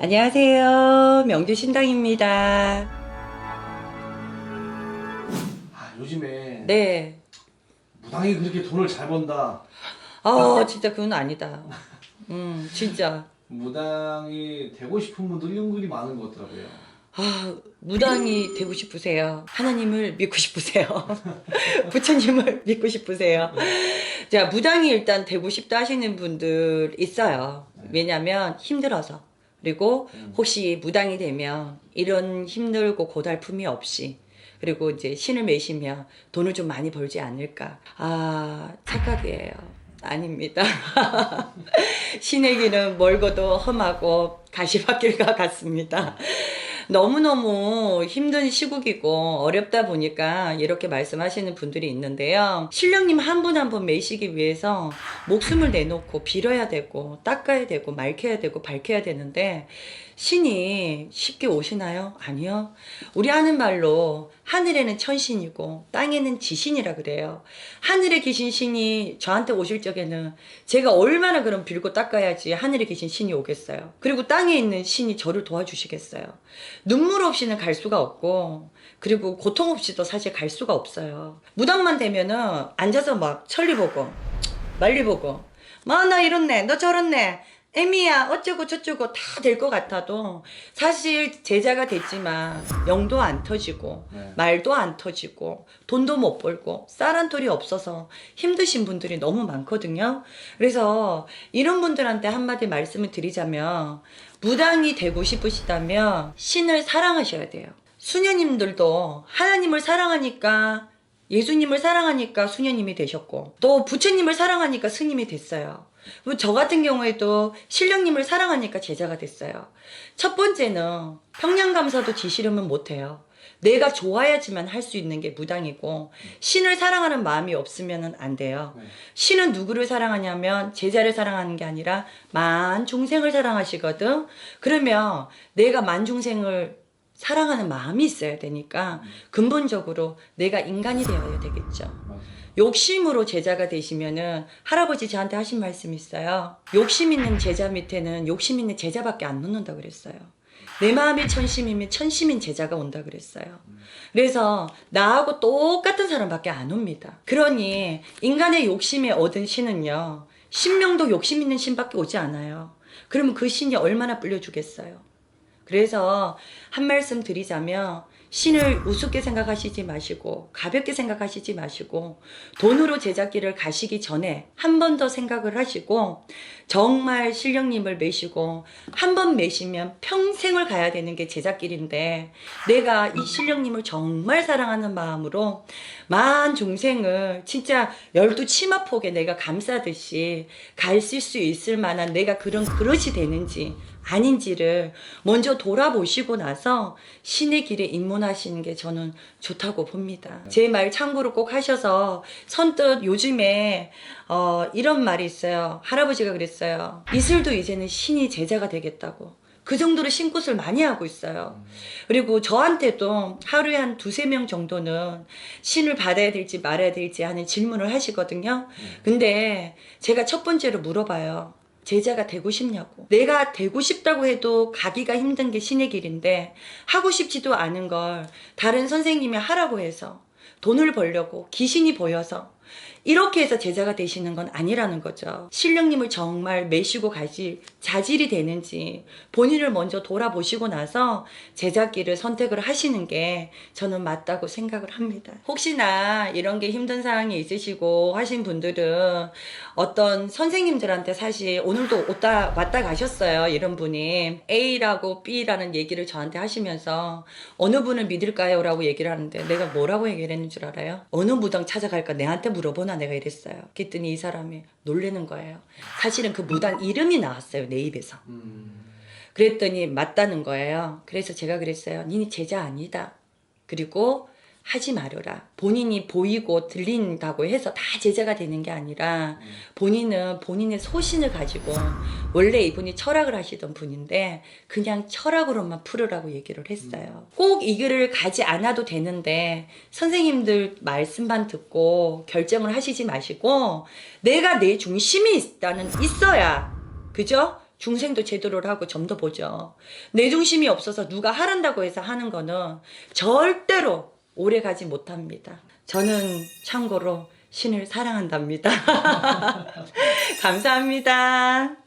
안녕하세요. 명주 신당입니다. 아, 요즘에 네. 무당이 그렇게 돈을 잘 번다. 아, 진짜 그건 아니다. 음, 진짜. 무당이 되고 싶은 분들이 은근히 많은 것 같더라고요. 아, 무당이 되고 싶으세요. 하나님을 믿고 싶으세요. 부처님을 믿고 싶으세요. 자, 무당이 일단 되고 싶다 하시는 분들 있어요. 왜냐면 힘들어서. 그리고 혹시 무당이 되면 이런 힘들고 고달픔이 없이 그리고 이제 신을 매시면 돈을 좀 많이 벌지 않을까. 아, 착각이에요. 아닙니다. 신의 길은 멀고도 험하고 가시밭길과 같습니다. 너무너무 힘든 시국이고 어렵다 보니까 이렇게 말씀하시는 분들이 있는데요. 신령님 한 분 한 분 매시기 위해서 목숨을 내놓고 빌어야 되고 닦아야 되고 맑혀야 되고 밝혀야 되는데 신이 쉽게 오시나요? 아니요. 우리 하는 말로 하늘에는 천신이고 땅에는 지신이라 그래요. 하늘에 계신 신이 저한테 오실 적에는 제가 얼마나 그럼 빌고 닦아야지 하늘에 계신 신이 오겠어요. 그리고 땅에 있는 신이 저를 도와주시겠어요. 눈물 없이는 갈 수가 없고 그리고 고통 없이도 사실 갈 수가 없어요. 무당만 되면은 앉아서 막 천리 보고 말리 보고 뭐나 이렇네 너 저렇네 애미야 어쩌고 저쩌고 다 될 것 같아도 사실 제자가 됐지만 영도 안 터지고 네. 말도 안 터지고 돈도 못 벌고 쌀한 톨이 없어서 힘드신 분들이 너무 많거든요. 그래서 이런 분들한테 한마디 말씀을 드리자면 무당이 되고 싶으시다면 신을 사랑하셔야 돼요. 수녀님들도 하나님을 사랑하니까 예수님을 사랑하니까 수녀님이 되셨고 또 부처님을 사랑하니까 스님이 됐어요. 저 같은 경우에도 신령님을 사랑하니까 제자가 됐어요. 첫 번째는 평양감사도 지시려면 못해요. 내가 좋아야지만 할 수 있는 게 무당이고 신을 사랑하는 마음이 없으면 안 돼요. 네. 신은 누구를 사랑하냐면 제자를 사랑하는 게 아니라 만 중생을 사랑하시거든. 그러면 내가 만 중생을 사랑하는 마음이 있어야 되니까 근본적으로 내가 인간이 되어야 되겠죠. 욕심으로 제자가 되시면은 할아버지 저한테 하신 말씀 있어요. 욕심 있는 제자 밑에는 욕심 있는 제자밖에 안 놓는다 그랬어요. 내 마음이 천심이면 천심인 제자가 온다 그랬어요. 그래서 나하고 똑같은 사람밖에 안 옵니다. 그러니 인간의 욕심에 얻은 신은요. 신명도 욕심 있는 신밖에 오지 않아요. 그러면 그 신이 얼마나 불려주겠어요. 그래서 한 말씀 드리자면 신을 우습게 생각하시지 마시고 가볍게 생각하시지 마시고 돈으로 제작기를 가시기 전에 한 번 더 생각을 하시고 정말 신령님을 매시고 한 번 매시면 평생을 가야 되는 게 제작길인데 내가 이 신령님을 정말 사랑하는 마음으로 만 중생을 진짜 열두 치마폭에 내가 감싸듯이 가실 수 있을 만한 내가 그런 그릇이 되는지 아닌지를 먼저 돌아보시고 나서 신의 길에 입문하시는 게 저는 좋다고 봅니다. 제 말 참고로 꼭 하셔서 선뜻 요즘에 어, 이런 말이 있어요. 할아버지가 그랬어요. 이슬도 이제는 신이 제자가 되겠다고. 그 정도로 신굿을 많이 하고 있어요. 그리고 저한테도 하루에 한 두세 명 정도는 신을 받아야 될지 말아야 될지 하는 질문을 하시거든요. 근데 제가 첫 번째로 물어봐요. 제자가 되고 싶냐고. 내가 되고 싶다고 해도 가기가 힘든 게 신의 길인데 하고 싶지도 않은 걸 다른 선생님이 하라고 해서 돈을 벌려고 귀신이 보여서 이렇게 해서 제자가 되시는 건 아니라는 거죠. 신령님을 정말 매시고 가실 자질이 되는지 본인을 먼저 돌아보시고 나서 제자길을 선택을 하시는 게 저는 맞다고 생각을 합니다. 혹시나 이런 게 힘든 상황이 있으시고 하신 분들은 어떤 선생님들한테 사실 오늘도 왔다, 왔다 가셨어요. 이런 분이 A라고 B라는 얘기를 저한테 하시면서 어느 분을 믿을까요? 라고 얘기를 하는데 내가 뭐라고 얘기를 했는 줄 알아요? 어느 무당 찾아갈까 내한테 물어보나 내가 이랬어요. 그랬더니 이 사람이 놀래는 거예요. 사실은 그 무당 이름이 나왔어요. 내 입에서. 음, 그랬더니 맞다는 거예요. 그래서 제가 그랬어요. 니네 제자 아니다. 그리고 하지 말아라. 본인이 보이고 들린다고 해서 다 제자가 되는 게 아니라 본인은 본인의 소신을 가지고 원래 이분이 철학을 하시던 분인데 그냥 철학으로만 풀으라고 얘기를 했어요. 꼭 이 길을 가지 않아도 되는데 선생님들 말씀만 듣고 결정을 하시지 마시고 내가 내 중심이 있다는 있어야 그죠? 중생도 제도를 하고 점도 보죠. 내 중심이 없어서 누가 하란다고 해서 하는 거는 절대로 오래 가지 못합니다. 저는 참고로 신을 사랑한답니다. 감사합니다.